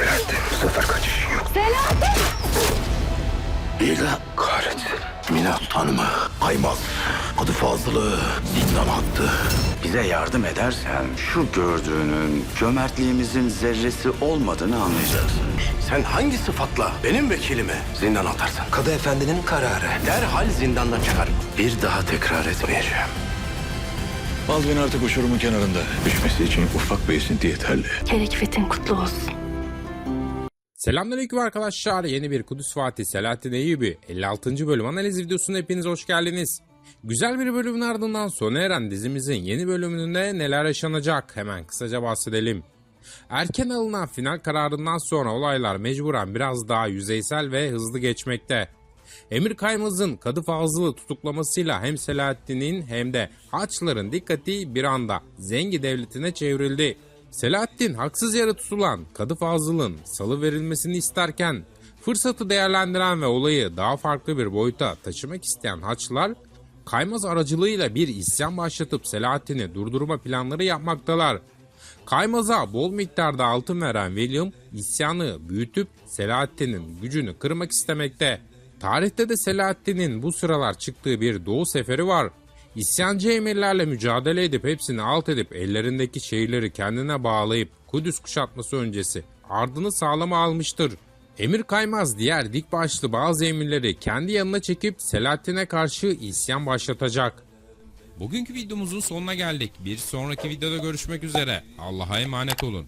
Selahattin bu sefer kaçış yok. Selahattin! İla kahretsin. Mina Hanım'ı Aymaz adı Fazıl'ı zindana attı. Bize yardım edersen şu gördüğünün cömertliğimizin zerresi olmadığını anlayacaksın. Sen hangi sıfatla benim vekilimi zindana atarsın? Kadı efendinin kararı. Derhal zindandan çıkar. Bir daha tekrar etmeyeceğim. Al beni artık uçurumun kenarında. Düşmesi için ufak bir esinti yeterli. Kerekfetin kutlu olsun. Selamünaleyküm arkadaşlar. Yeni bir Kudüs Fatih Selahattin Eyyubi 56. bölüm analiz videosuna hepiniz hoş geldiniz. Güzel bir bölümün ardından sona eren dizimizin yeni bölümünde neler yaşanacak hemen kısaca bahsedelim. Erken alınan final kararından sonra olaylar mecburen biraz daha yüzeysel ve hızlı geçmekte. Emir Kaymaz'ın Kadı Fazıl'ı tutuklamasıyla hem Selahattin'in hem de Haçlıların dikkati bir anda Zengi Devleti'ne çevrildi. Selahattin haksız yere tutulan Kadı Fazıl'ın salı verilmesini isterken fırsatı değerlendiren ve olayı daha farklı bir boyuta taşımak isteyen Haçlılar Kaymaz aracılığıyla bir isyan başlatıp Selahattin'i durdurma planları yapmaktalar. Kaymaz'a bol miktarda altın veren William isyanı büyütüp Selahattin'in gücünü kırmak istemekte. Tarihte de Selahattin'in bu sıralar çıktığı bir doğu seferi var. İsyancı emirlerle mücadele edip hepsini alt edip ellerindeki şehirleri kendine bağlayıp Kudüs kuşatması öncesi ardını sağlama almıştır. Emir Kaymaz diğer dik başlı bazı emirleri kendi yanına çekip Selahattin'e karşı isyan başlatacak. Bugünkü videomuzun sonuna geldik. Bir sonraki videoda görüşmek üzere. Allah'a emanet olun.